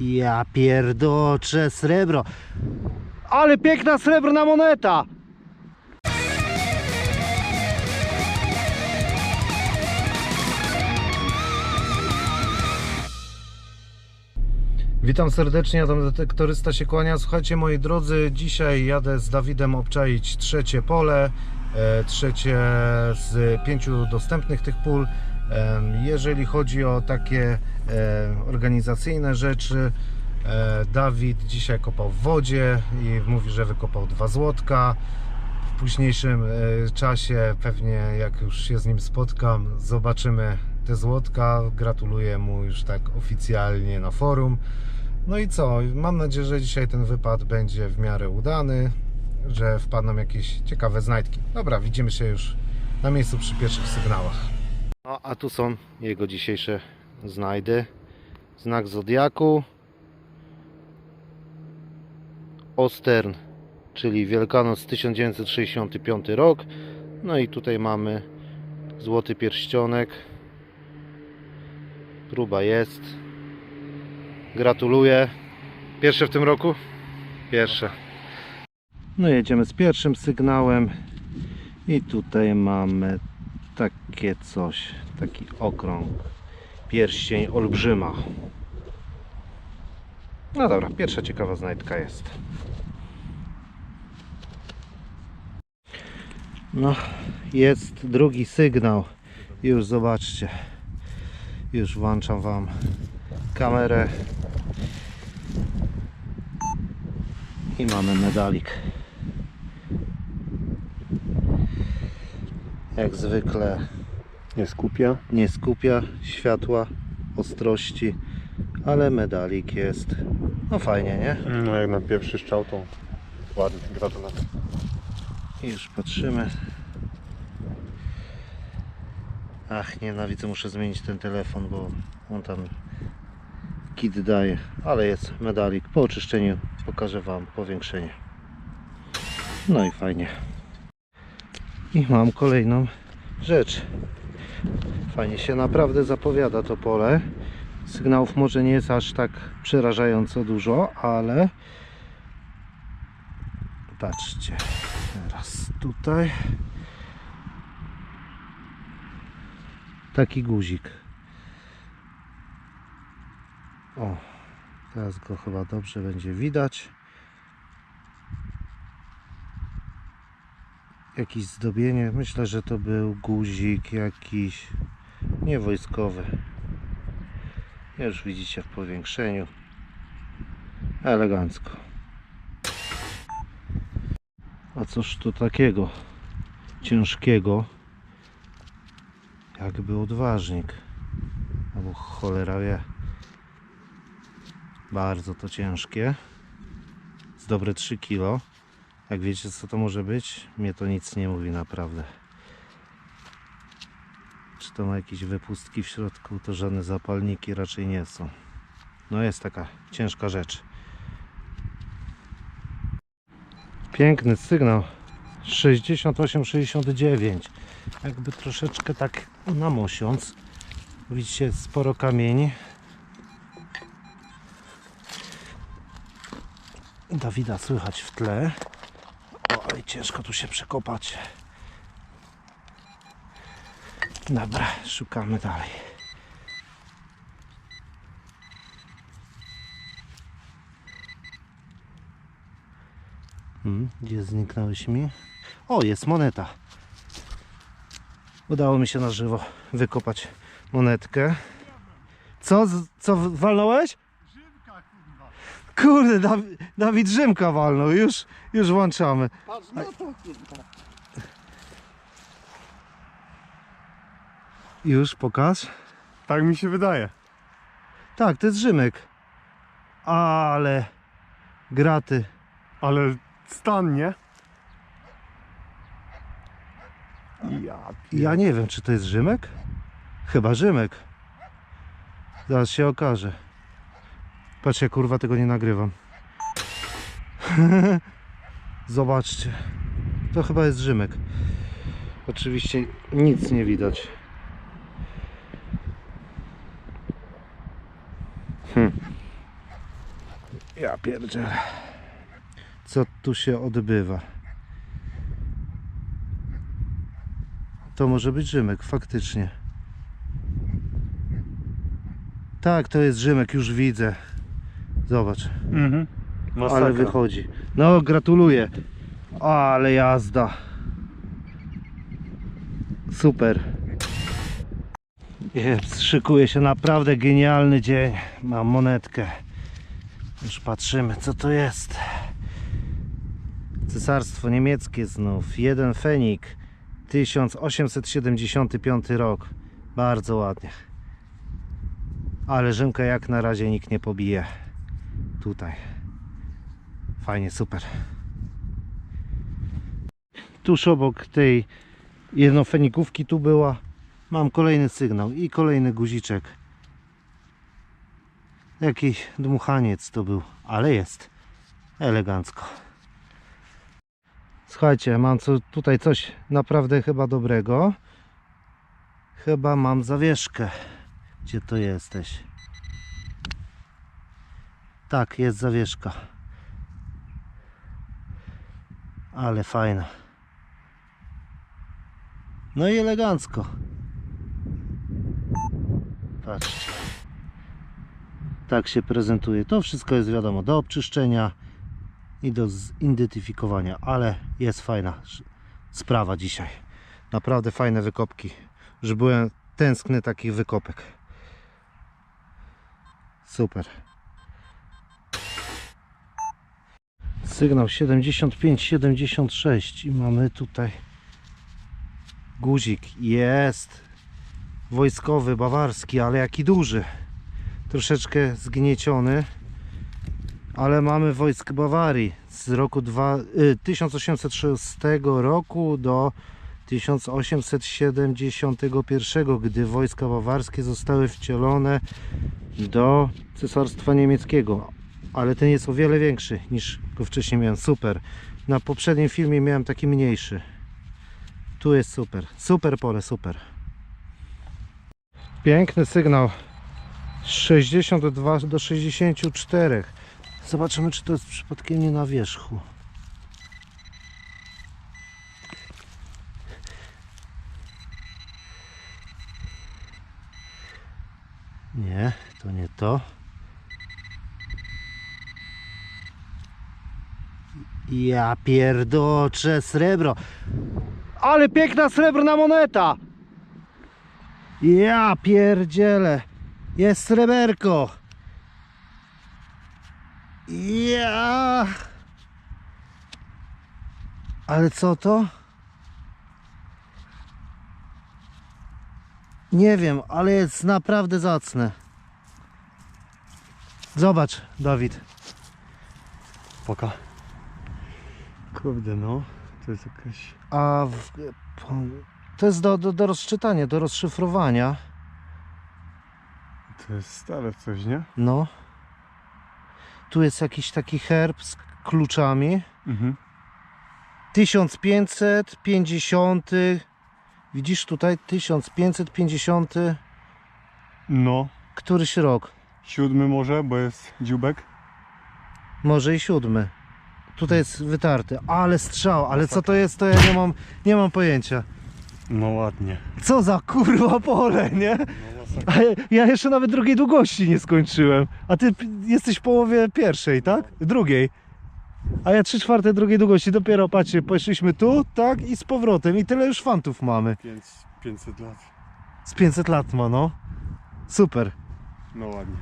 Ja pierdoczę srebro. Ale piękna srebrna moneta. Witam serdecznie, Adam Detektorysta się kłania. Słuchajcie moi drodzy, dzisiaj jadę z Dawidem obczaić trzecie pole, e, trzecie z pięciu dostępnych tych pól. Jeżeli chodzi o takie e, organizacyjne rzeczy, e, Dawid dzisiaj kopał w wodzie i mówi, że wykopał dwa złotka. W późniejszym e, czasie, pewnie jak już się z nim spotkam, zobaczymy te złotka. Gratuluję mu już tak oficjalnie na forum. No i co? Mam nadzieję, że dzisiaj ten wypad będzie w miarę udany, że wpadną jakieś ciekawe znajdki. Dobra, widzimy się już na miejscu przy pierwszych sygnałach. No, a tu są jego dzisiejsze znajdy. Znak Zodiaku. Ostern, czyli Wielkanoc 1965 rok. No i tutaj mamy złoty pierścionek. Próba jest. Gratuluję. Pierwsze w tym roku? Pierwsze. No jedziemy z pierwszym sygnałem. I tutaj mamy takie coś, taki okrąg, pierścień olbrzyma. No dobra, pierwsza ciekawa znajdka jest. No, jest drugi sygnał. Już zobaczcie. Już włączam Wam kamerę. I mamy medalik. Jak zwykle Nie skupia. nie skupia światła, ostrości, ale medalik jest. No fajnie, nie? No jak na pierwszy strzał to ładnie, gratulacje. I już patrzymy. Ach, nienawidzę, muszę zmienić ten telefon, bo on tam kit daje. Ale jest medalik. Po oczyszczeniu pokażę Wam powiększenie. No i fajnie. I mam kolejną rzecz. Fajnie się naprawdę zapowiada to pole. Sygnałów może nie jest aż tak przerażająco dużo, ale patrzcie. Teraz tutaj taki guzik. O, teraz go chyba dobrze będzie widać. Jakieś zdobienie. Myślę, że to był guzik jakiś niewojskowy. Już widzicie w powiększeniu. Elegancko. A cóż tu takiego ciężkiego? Jakby odważnik. Albo cholera wie. Bardzo to ciężkie. Z dobre 3 kg. Jak wiecie co to może być? Mnie to nic nie mówi naprawdę. Czy to ma jakieś wypustki w środku? To żadne zapalniki raczej nie są. No jest taka ciężka rzecz. Piękny sygnał. 68-69. Jakby troszeczkę tak na mosiąc. Widzicie sporo kamieni. Dawida słychać w tle. O, ale ciężko tu się przekopać. Dobra, szukamy dalej. Hmm, gdzie zniknąłeś mi? O, jest moneta. Udało mi się na żywo wykopać monetkę. Co? Co walnąłeś? Kurde, Dawi- Dawid Rzymka walnął. Już, już włączamy. Patrz na to, kurwa. Już, pokaż. Tak mi się wydaje. Tak, to jest Rzymek. Ale graty. Ale stan, nie? Ja, Ja nie wiem, czy to jest Rzymek? Chyba Rzymek. Zaraz się okaże. Patrz, ja kurwa tego nie nagrywam. Zobaczcie. To chyba jest Rzymek. Oczywiście nic nie widać. Hmm. Ja pierdzielę. Co tu się odbywa? To może być Rzymek, faktycznie. Tak, to jest Rzymek, już widzę. Zobacz, Mhm. ale wychodzi. No, gratuluję. Ale jazda. Super. Jest, szykuje się naprawdę genialny dzień. Mam monetkę. Już patrzymy, co to jest. Cesarstwo niemieckie znów. Jeden fenik. 1875 rok. Bardzo ładnie. Ale Rzymka jak na razie nikt nie pobije. Tutaj. Fajnie, super. Tuż obok tej jednofenikówki tu była. Mam kolejny sygnał i kolejny guziczek. Jakiś dmuchaniec to był, ale jest elegancko. Słuchajcie, mam co, tutaj coś naprawdę chyba dobrego. Chyba mam zawieszkę. Gdzie to jesteś? Tak, jest zawieszka. Ale fajna. No i elegancko. Patrzcie. Tak się prezentuje. To wszystko jest wiadomo do obczyszczenia i do zidentyfikowania, ale jest fajna sprawa dzisiaj. Naprawdę fajne wykopki. Już byłem tęskny takich wykopek. Super. Sygnał 75-76 i mamy tutaj guzik. Jest wojskowy, bawarski, ale jaki duży. Troszeczkę zgnieciony. Ale mamy wojsk Bawarii z roku dwa, y, 1806 roku do 1871, gdy wojska bawarskie zostały wcielone do Cesarstwa Niemieckiego. Ale ten jest o wiele większy niż go wcześniej miałem. Super. Na poprzednim filmie miałem taki mniejszy. Tu jest super. Super pole, super. Piękny sygnał. Z 62 do 64. Zobaczymy, czy to jest przypadkiem nie na wierzchu. Nie, to nie to. Ja pierdoczę srebro. Ale piękna srebrna moneta. Ja pierdzielę. Jest sreberko. Ja. Ale co to? Nie wiem, ale jest naprawdę zacne. Zobacz, Dawid. Poka. Kurde no. To jest jakaś... A w, to jest do, do, do rozczytania, do rozszyfrowania. To jest stare coś, nie? No. Tu jest jakiś taki herb z kluczami. Mhm. 1550. Widzisz tutaj 1550. No. Któryś rok? Siódmy może, bo jest dziubek. Może i siódmy. Tutaj jest wytarty. Ale strzał, ale co to jest, to ja nie mam, nie mam pojęcia. No ładnie. Co za kurwa pole, nie? A ja, ja jeszcze nawet drugiej długości nie skończyłem. A ty p- jesteś w połowie pierwszej, tak? Drugiej. A ja trzy czwarte drugiej długości. Dopiero patrzcie, poszliśmy tu, tak? I z powrotem. I tyle już fantów mamy. Pięć, 500 lat. Z 500 lat ma, no. Super. No ładnie.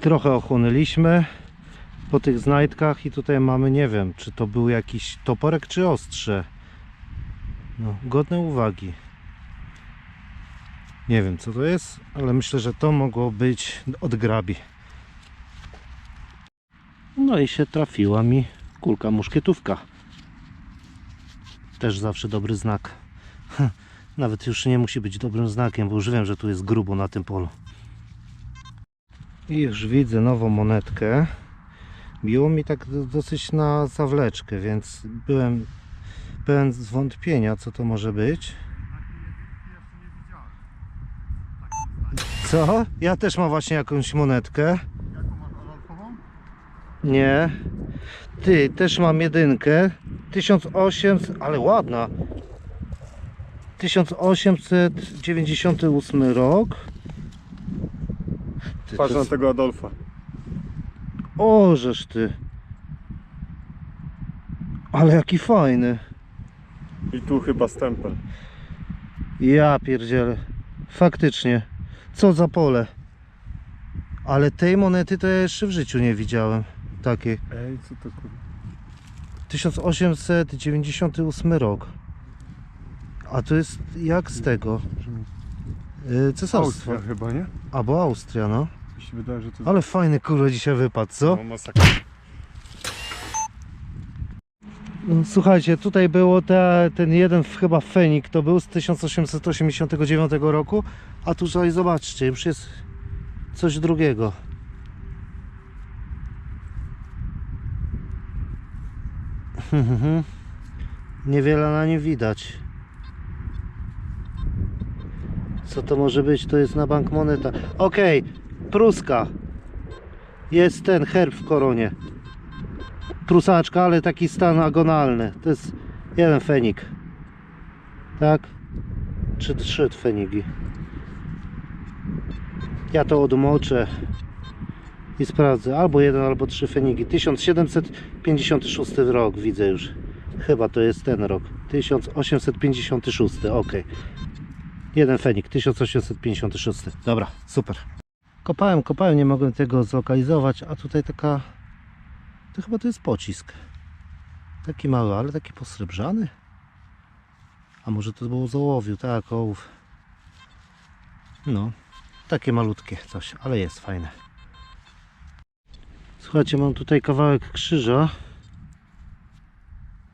Trochę ochłonęliśmy po tych znajdkach i tutaj mamy, nie wiem, czy to był jakiś toporek, czy ostrze. No, godne uwagi. Nie wiem, co to jest, ale myślę, że to mogło być od grabi. No i się trafiła mi kulka muszkietówka. Też zawsze dobry znak. Nawet już nie musi być dobrym znakiem, bo już wiem, że tu jest grubo na tym polu. I już widzę nową monetkę. Biło mi tak do- dosyć na zawleczkę, więc byłem pełen zwątpienia, co to może być. Co? Ja też mam właśnie jakąś monetkę. Nie. Ty, też mam jedynkę. 1800, ale ładna. 1898 rok. Ty, Patrz na tego Adolfa. O, żeż ty. Ale jaki fajny. I tu chyba stempel. Ja pierdzielę. Faktycznie. Co za pole. Ale tej monety to ja jeszcze w życiu nie widziałem. Takiej. Ej, co to kurwa? 1898 rok. A to jest jak z tego? Yy, cesarstwo. Austria chyba, nie? Albo Austria, no. Mi się wydaje, że to Ale fajny kurwa dzisiaj wypadł, co? No, masakra. No, słuchajcie, tutaj było te, ten jeden chyba Fenik, to był z 1889 roku, a tutaj zobaczcie, już jest coś drugiego. Niewiele na nim widać. Co to może być? To jest na bank moneta. Okej, pruska. Jest ten herb w koronie prusaczka, ale taki stan agonalny. To jest jeden fenik. Tak? Czy trzy feniki. Ja to odmoczę i sprawdzę. Albo jeden, albo trzy feniki. 1756 rok widzę już. Chyba to jest ten rok. 1856, ok. Jeden fenik, 1856. Dobra, super. Kopałem, kopałem, nie mogłem tego zlokalizować, a tutaj taka to chyba to jest pocisk. Taki mały, ale taki posrebrzany. A może to było z ołowiu, tak, ołów. No, takie malutkie coś, ale jest fajne. Słuchajcie, mam tutaj kawałek krzyża.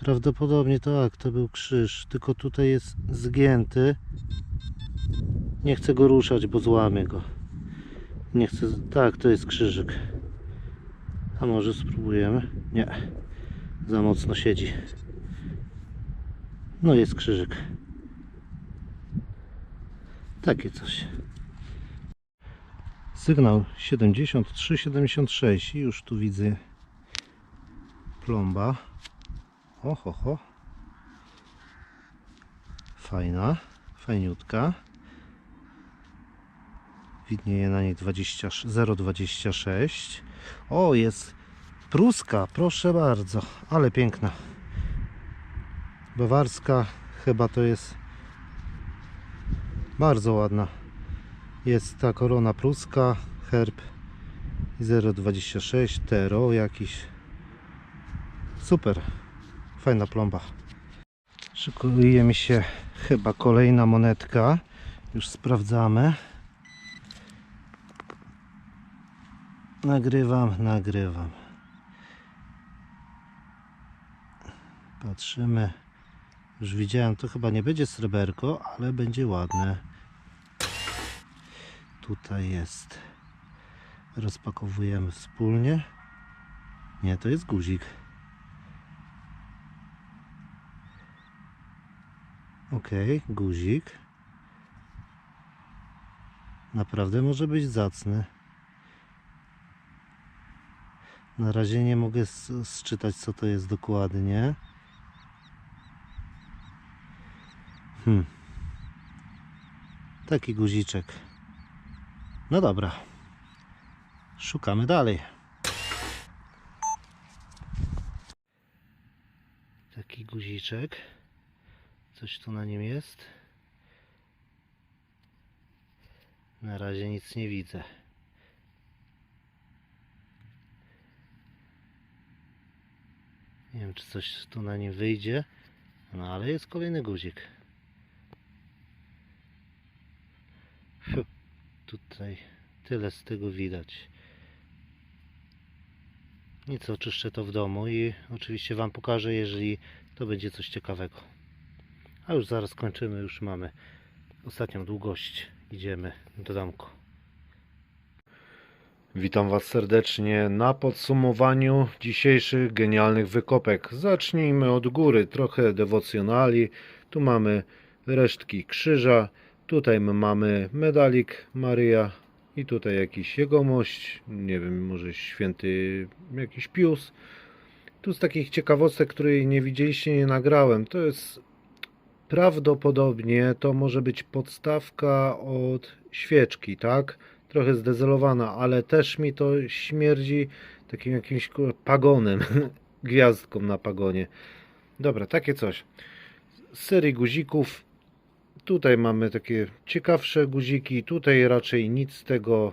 Prawdopodobnie tak, to był krzyż, tylko tutaj jest zgięty. Nie chcę go ruszać, bo złamię go. Nie chcę, tak, to jest krzyżyk. A może spróbujemy? Nie. Za mocno siedzi. No jest krzyżyk. Takie coś. Sygnał 73-76 i już tu widzę plomba. Oho, ho. Fajna, fajniutka. Widnieje na niej 20 0,26. O, jest pruska, proszę bardzo, ale piękna. Bawarska, chyba to jest bardzo ładna. Jest ta korona pruska, herb 0,26, tero jakiś. Super, fajna plomba. Szykuje mi się chyba kolejna monetka. Już sprawdzamy. Nagrywam, nagrywam. Patrzymy. Już widziałem, to chyba nie będzie sreberko, ale będzie ładne. Tutaj jest. Rozpakowujemy wspólnie. Nie, to jest guzik. Ok, guzik. Naprawdę może być zacny. Na razie nie mogę sczytać co to jest dokładnie. Hmm. Taki guziczek. No dobra. Szukamy dalej. Taki guziczek. Coś tu na nim jest. Na razie nic nie widzę. Nie wiem, czy coś tu na nim wyjdzie. No ale jest kolejny guzik. Fiu, Tutaj tyle z tego widać. Nic, oczyszczę to w domu i oczywiście Wam pokażę, jeżeli to będzie coś ciekawego. A już zaraz kończymy, już mamy ostatnią długość. Idziemy do domku. Witam Was serdecznie na podsumowaniu dzisiejszych genialnych wykopek. Zacznijmy od góry, trochę dewocjonali. Tu mamy resztki krzyża, tutaj my mamy medalik Maryja I tutaj jakiś jegomość, nie wiem, może święty jakiś pius. Tu z takich ciekawostek, której nie widzieliście, nie nagrałem. To jest prawdopodobnie to może być podstawka od świeczki, tak? Trochę zdezelowana, ale też mi to śmierdzi takim jakimś pagonem, gwiazdką na pagonie. Dobra, takie coś. Z serii guzików. Tutaj mamy takie ciekawsze guziki, tutaj raczej nic z tego.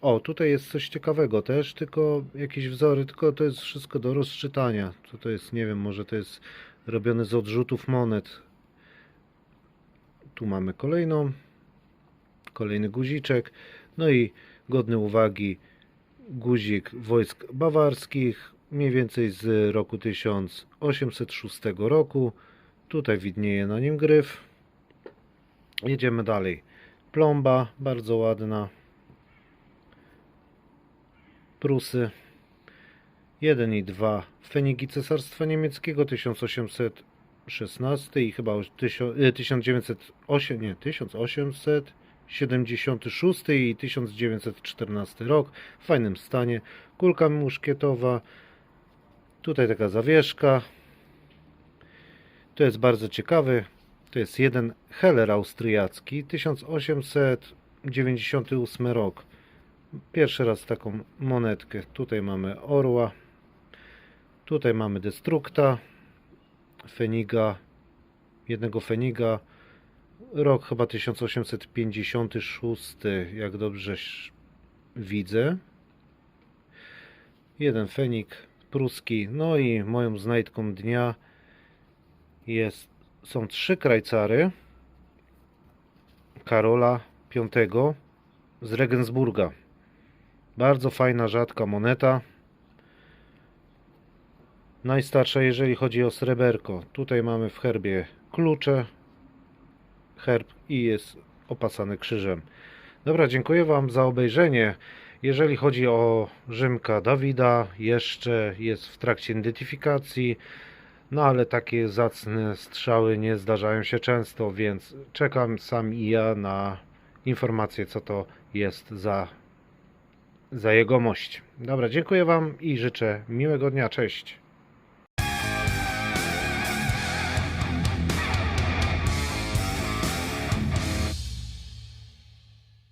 O, tutaj jest coś ciekawego też, tylko jakieś wzory, tylko to jest wszystko do rozczytania. To jest, nie wiem, może to jest robione z odrzutów monet. Tu mamy kolejną, kolejny guziczek. No i godny uwagi guzik wojsk bawarskich, mniej więcej z roku 1806 roku. Tutaj widnieje na nim gryf. Jedziemy dalej. Plomba, bardzo ładna. Prusy. 1 i 2. Feniki Cesarstwa Niemieckiego 1816 i chyba już tysio- e, 1908, nie, 1876 i 1914 rok. W fajnym stanie. Kulka muszkietowa. Tutaj taka zawieszka. To jest bardzo ciekawy. To jest jeden Heller austriacki, 1898 rok. Pierwszy raz taką monetkę. Tutaj mamy orła. Tutaj mamy destrukta. Feniga. Jednego Feniga. Rok chyba 1856, jak dobrze widzę. Jeden Fenik pruski. No i moją znajdką dnia jest, są trzy krajcary Karola V z Regensburga. Bardzo fajna, rzadka moneta. Najstarsza, jeżeli chodzi o sreberko. Tutaj mamy w herbie klucze, herb i jest opasany krzyżem. Dobra, dziękuję Wam za obejrzenie. Jeżeli chodzi o Rzymka Dawida, jeszcze jest w trakcie identyfikacji. No ale takie zacne strzały nie zdarzają się często, więc czekam sam i ja na informację, co to jest za, za jegomość. Dobra, dziękuję Wam i życzę miłego dnia. Cześć.